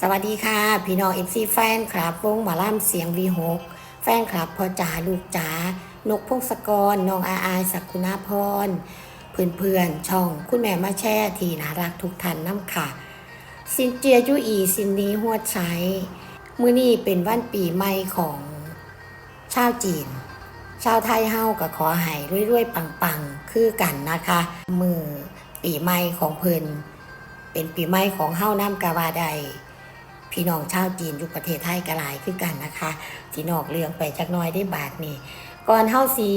สวัสดีค่ะ พี่น้องเอฟซีแฟนครับวงหมาล่ำเสียงวีหกแฟนครับพ่อจ๋าลูกจ๋านกพงศกรน้องอาอายสักคุณาพรเพื่อนเพื่อนๆช่องคุณแม่มาแช่ทีน่ารักทุกท่านน้ำค่ะ สินเจียยุอีสินนี้หัวใช้มื้อนี้เป็นวันปีใหม่ของชาวจีน ชาวไทยเฮาก็ขอให้รวยๆปังๆ คือกันนะคะ มือปีใหม่ของเพิ่นเป็นปีใหม่ของเฮาน้ำกาวาใด พี่น้องชาวจีนอยู่ประเทศไทยก็หลายคือกันนะคะที่นอกเรื่องไปจักน้อยได้บาทนี่ก่อนเฮาสี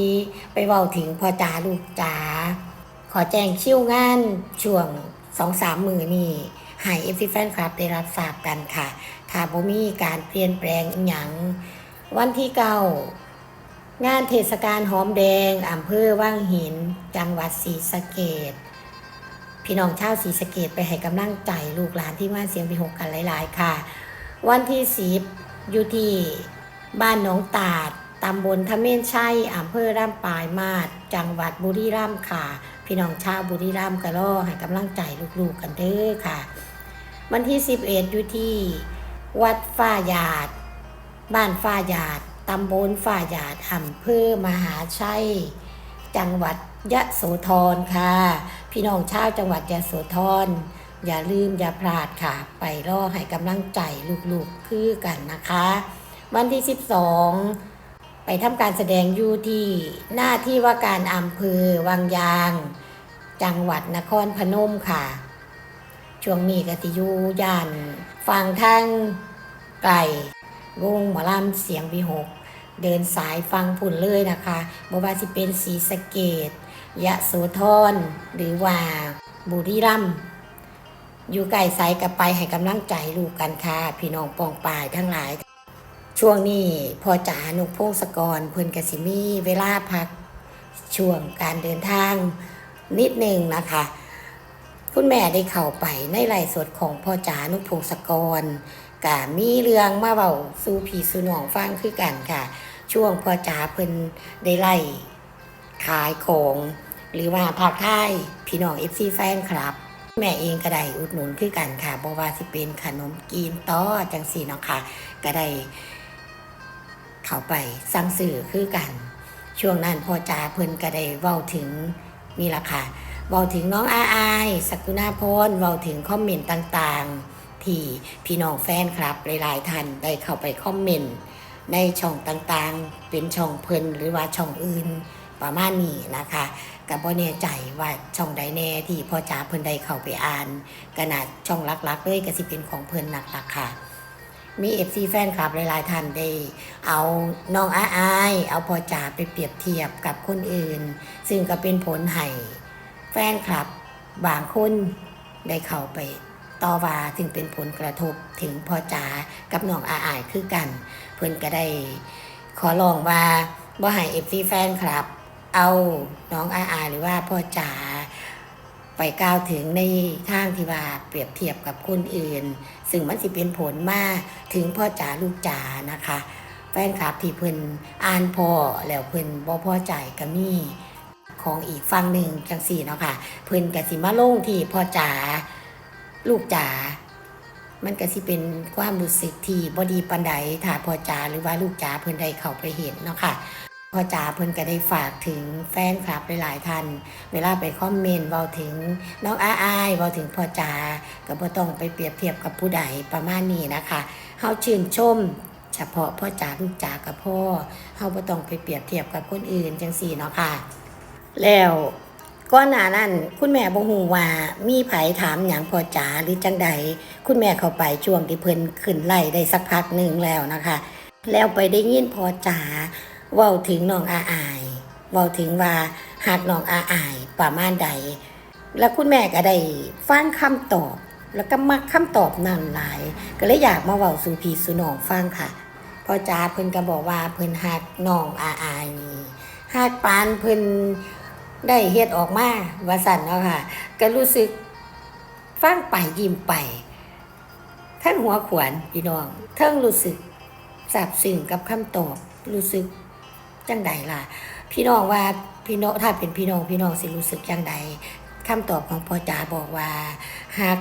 ไปเว้าถึงพ่อจ๋าลูกจ๋าขอแจ้งคิวงานช่วงสองสามมือนี่ให้เอฟซีแฟนคลับได้รับทราบกันค่ะถ้าบ่มีการเปลี่ยนแปลงอหยังวันที่เก้างานเทศกาลหอมแดงอำเภอว่างหิน จังหวัดศรีสะเกด พี่น้องชาวศรีสะเกดไปให้กำลังใจลูกหลานที่ว่านเสียงพิหกกันหลาย ๆ ค่ะ วันที่สิบอยู่ที่บ้านหนองตาดตำบลทะเมนชัยอำเภอร่ำปลายมาศจังหวัดบุรีรัมย์ค่ะ พี่น้องชาวบุรีรัมย์ก็รอให้กำลังใจลูกๆกันเด้อค่ะ วันที่ 11 อยู่ที่ วัดฝ้าหยาด บ้านฝ้าหยาดตำบลฝ้าหยาดอำเภอมหาชัย จังหวัดยะโสธรค่ะ พี่น้องชาวจังหวัดยะโสธรอย่าลืมอย่าพลาดค่ะ ไปรอให้กำลังใจลูกๆคือกันนะคะ วันที่ 12 ไปทำการแสดงอยู่ที่หน้าที่ว่าการอำเภอวังยาง จังหวัดนครพนมค่ะ ช่วงนี้กติยูย่านฟังทางไก่วงหมอลำเสียงวีหก เดินสายฟังผุ่นเลยนะคะบ่ว่าสิเป็นสีสเกต ยะโสธรหรือว่าบุรีรัมย์อยู่ไกลสายกับไปให้กำลังใจลูกกันค่ะ พี่น้องปองปายทั้งหลาย ช่วงนี้พอจ๋านุกพงศกรเพิ่อนกสิมีเวลาพัก ช่วงการเดินทางนิดหนึ่งนะคะ คุณแม่ได้เข้าไปในไลฟ์สดของพ่อจ๋านุกพงศกรกะมีเรื่องมาเบาสู่ผีสู่หนองฟังคือกันค่ะ ช่วงพ่อจ๋าเพิ่นได้ไล่ ขายของ หรือว่าภาคไทยพี่น้องเอฟซีแฟนครับ แม่เองก็ได้อุดหนุนคือกันค่ะบ่ว่าสิเป็นขนมกีนต้อจังสีเนาะค่ะ ก็ได้เข้าไปสั่งสื่อคือกัน ช่วงนั้นพ่อจ๋าเพิ่นก็ได้เว้าถึงนี่ละค่ะเว้าถึงน้องอาอายสกุณาพรเว้าถึงคอมเมนต์ต่างๆ ที่พี่น้องแฟนครับหลายๆท่านได้เข้าไปคอมเมนต์ในช่องต่างๆ เป็นช่องเพิ่นหรือว่าช่องอื่น ประมาณนี้นะคะกับบ่แน่ใจว่าช่องใดแน่ที่พ่อจ๋าเพิ่นได้เข้าไปอ่านขนาดช่องลักๆเลยก็สิเป็นของเพิ่นหลักๆค่ะ มีเอฟซีแฟนคลับหลายๆท่านได้ เอาน้องอาอาย เอาพ่อจ๋าไปเปรียบเทียบกับคนอื่น ซึ่งก็เป็นผลให้แฟนคลับบางคนได้เข้าไปต่อว่าถึงเป็นผลกระทบถึงพ่อจ๋ากับน้องอาอายคือกัน เพิ่นก็ได้ขอลองว่าบ่ให้เอฟซีแฟนคลับ เอาน้องอาอาหรือว่าพ่อจ๋าไปกล่าวถึงในทางที่ว่าเปรียบเทียบกับคนอื่น ซึ่งมันสิเป็นผลมาถึงพ่อจ๋าลูกจ๋านะคะ แฟนคลับที่เพิ่นอ่านพอแล้วเพิ่นบ่พอใจก็มีของอีกฝั่งหนึ่งจังสี่เนาะค่ะ เพิ่นกสิมาลงที่พ่อจ๋าลูกจ๋ามันก็สิเป็นความรู้สึกที่บ่ดีปานใดถ้าพ่อจ๋าหรือว่าลูกจ๋าเพิ่นได้เข้าไปเห็นเนาะค่ะ พ่อจ๋าเพิ่นก็ได้ฝากถึงแฟนคลับหลายๆท่าน เวลาไปคอมเมนต์เว้าถึงน้องอาอายเว้าถึงพ่อจ๋าก็บ่ต้องไปเปรียบเทียบกับผู้ใดประมาณนี้นะคะเฮาชื่นชมเฉพาะพ่อจ๋าลูกจ๋ากับพ่อเฮาบ่ต้องไปเปรียบเทียบกับคนอื่นจังซี่เนาะค่ะ แล้วก่อนหน้านั้นคุณแม่บ่ฮู้ว่ามีไผถามหยังพ่อจ๋าหรือจังใดคุณแม่เข้าไปช่วงที่เพิ่นขึ้นไล่ได้สักพักหนึ่งแล้วนะคะ แล้วไปได้ยินพ่อจ๋า เว้าถึงน้องอาอายเว้าถึงว่าหากน้องอาอายประมาณใด แล้วคุณแม่ก็ได้ฟังคำตอบ แล้วก็มักคำตอบนั่นหลาย ก็เลยอยากมาเว้าสู่พี่สู่น้องฟังค่ะพ่อจ๋าเพิ่นก็บอกว่าเพิ่นฮักน้องอาอายนี่ฮักปานเพิ่นได้เฮ็ดออกมาว่าสั่นเนาะค่ะ ก็รู้สึกฟังไปยิ้มไปทั้งหัวขวนพี่น้องทั้งรู้สึกซาบซึ้งกับคำตอบรู้สึก จังใดล่ะ พี่น้องว่าพี่น้องถ้าเป็นพี่น้องพี่น้องสิรู้สึกจังใดคำตอบของพ่อจ๋าบอกว่าฮัก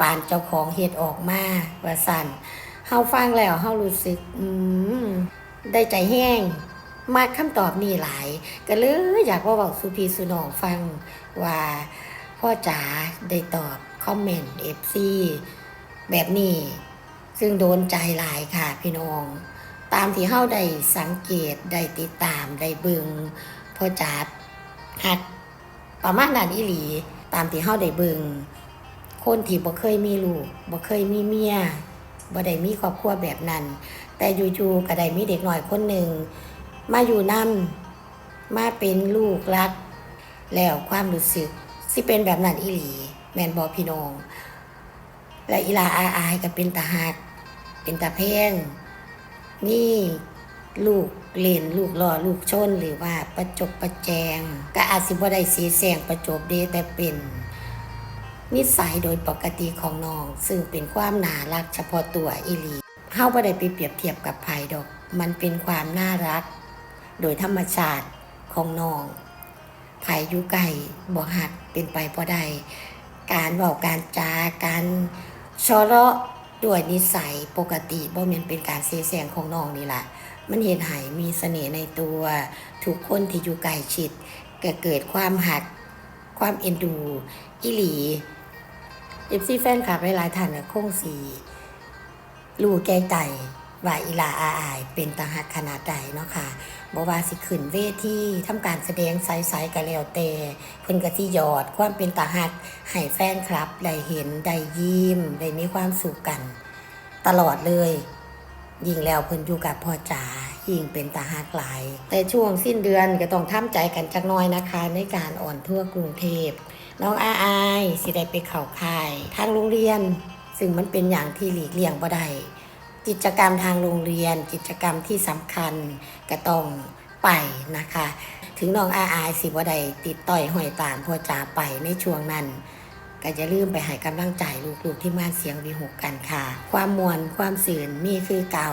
ปานเจ้าของเฮ็ดออกมาว่าสั่นเฮาฟังแล้วเฮารู้สึกอืมได้ใจแห้งมากคำตอบนี่หลาย ก็เลยอยากว่าบอกสุพีสุนองฟังว่าพ่อจ๋าได้ตอบคอมเมนต์ FC แบบนี้ ซึ่งโดนใจหลายค่ะพี่น้อง ตามที่เฮาได้สังเกตได้ติดตามได้เบิงพอจ๋าหัดประมาณนั้นอีหลี ตามที่เฮาได้เบิงคนที่บ่เคยมีลูกบ่เคยมีเมียบ่ได้มีครอบครัวแบบนั้น แต่อยู่ๆก็ได้มีเด็กหน้อยคนหนึ่งมาอยู่นำมาเป็นลูกรัก แล้วความรู้สึกสิเป็นแบบนั้นอีหลี แมนบอพี่น้อง และอีลาอาอายก็เป็นตาหัก เป็นตาเพ่ง นี่ลูกเล่นลูกรอลูกชนหรือว่าประจบประแจง ก็อาจสิบ่ได้สีแสงประจบเดแต่เป็นนิสัยโดยปกติของน้อง ซึ่งเป็นความน่ารักเฉพาะตัวอีลีเฮาบ่ได้ไปเปรียบเทียบกับไผดอก มันเป็นความน่ารัก โดยธรรมชาติของน้องไผอยู่ไกลบ่หักเป็นไปบ่ได้การเว้าการจาการชอเลาะ ด้วยนิสัยปกติบ่แม่นเป็นการเสแสงของน้องนี่ล่ะ มันเห็นให้มีเสน่ห์ในตัว ทุกคนที่อยู่ใกล้ชิดก็เกิดความหัก ความเอ็นดู อิหลีเอฟซีแฟนคลับหลายๆท่านน่ะคงสีรู้แก่ใจ ว่าอีลาอาอายเป็นตาหักขนาดใดเนาะค่ะบ่ว่าสิขึ้นเวทีทำการแสดงใสๆก็แล้วแต่เพิ่นก็สิหยอดความเป็นตาหักให้แฟนคลับได้เห็นได้ยิ้มได้มีความสุขกัน ตลอดเลย ยิ่งแล้วเพิ่นอยู่กับพ่อจ๋ายิ่งเป็นตาหักหลาย แต่ช่วงสิ้นเดือนก็ต้องทำใจกันจักน้อยนะคะ ในการอ่อนทั่วกรุงเทพน้องอาอายสิได้ไปเข่าค่ายทางโรงเรียน ซึ่งมันเป็นอย่างที่หลีกเลี่ยงบ่ได้ กิจกรรมทางโรงเรียน กิจกรรมที่สำคัญก็ต้องไปนะคะ ถึงน้องอาอายสิบ่ได้ติดต่อยห้อยตามพ่อจ๋าไปในช่วงนั้นก็จะลืมไปให้กำลังใจลูกๆที่มานเสียงวีหกกันค่ะ ความมวลความสื่นมีคือเก่า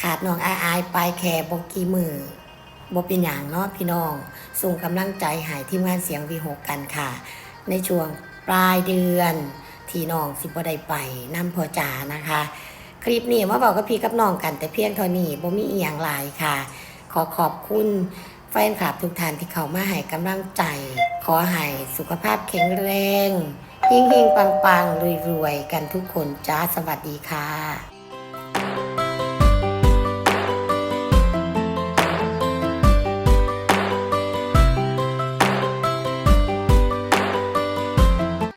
ขาดน้องอาอายไปแค่บกี่มือบ่เป็นอย่างเนาะพี่น้องส่งกำลังใจหายที่มานเสียงวีหกกันค่ะ ในช่วงปลายเดือนที่น้องสิบ่ได้ไปน้ำพอจานะคะ คลิปนี้มาบอกกับพี่กับน้องกันแต่เพียงเท่านี้บ่มีอีหยังหลายค่ะ ขอขอบคุณแฟนคลับทุกท่านที่เข้ามาให้กำลังใจ ขอให้สุขภาพแข็งแรง เฮงๆปังๆรวยๆ กันทุกคนจ้าสวัสดีค่ะ